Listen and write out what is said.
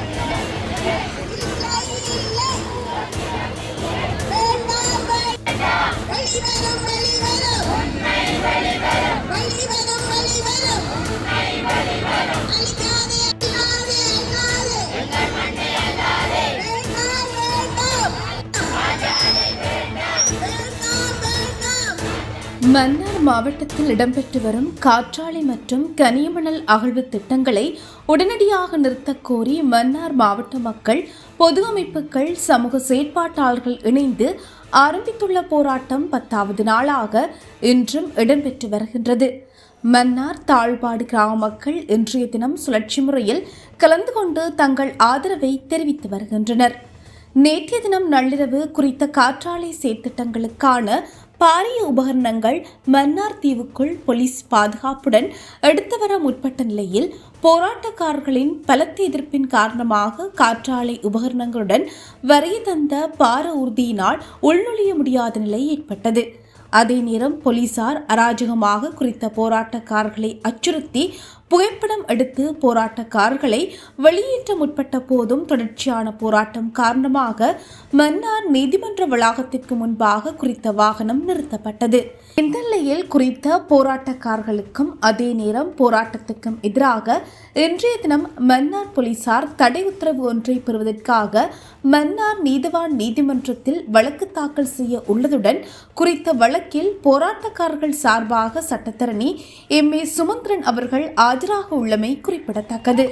Yeah. Mannar மாவட்டத்தில் இடம்பெற்று வரும் காற்றாலை மற்றும் கனியமணல் அகழ்வு திட்டங்களை உடனடியாக நிறுத்தக் கோரி மன்னார் மாவட்ட மக்கள் பொது அமைப்புகள் சமூக செயற்பாட்டாளர்கள் இணைந்து ஆரம்பித்துள்ள போராட்டம் பத்தாவது நாளாக இன்றும் இடம்பெற்று வருகின்றது. மன்னார் தாழ்பாடு கிராம மக்கள் இன்றைய தினம் சுழற்சி முறையில் கலந்து கொண்டு தங்கள் ஆதரவை தெரிவித்து வருகின்றனர். நேற்றைய தினம் நள்ளிரவு குறித்த காற்றாலை செயற்திட்டங்களுக்கான பாரிய உபகரணங்கள் மன்னார் தீவுக்குள் போலீஸ் பாதுகாப்புடன் எடுத்து வர முற்பட்ட நிலையில் போராட்டக்காரர்களின் பலத்த எதிர்ப்பின் காரணமாக காற்றாலை உபகரணங்களுடன் வரைய தந்த பார ஊர்தியினால் உள்நுழைய முடியாத நிலை ஏற்பட்டது. அதே நேரம் போலீசார் அராஜகமாக குறித்த போராட்டக்காரர்களை அச்சுறுத்தி புகைப்படம் எடுத்து போராட்டக்காரர்களை வெளியேற்ற முற்பட்ட போதும் தொடர்ச்சியான போராட்டம் காரணமாக மன்னார் நீதிமன்ற வளாகத்திற்கு முன்பாக குறித்த வாகனம் நிறுத்தப்பட்டது. இந்த நிலையில் குறித்த போராட்டக்காரர்களுக்கும் அதே நேரம் போராட்டத்துக்கும் எதிராக இன்றைய தினம் மன்னார் போலீசார் தடை உத்தரவு ஒன்றை பெறுவதற்காக மன்னார் நீதவான் நீதிமன்றத்தில் வழக்கு தாக்கல் செய்ய உள்ளதுடன் குறித்த வழக்கில் போராட்டக்காரர்கள் சார்பாக சட்டத்தரணி எம் ஏ சுமந்திரன் அவர்கள் ஆஜராக உள்ளமை குறிப்பிடத்தக்கது.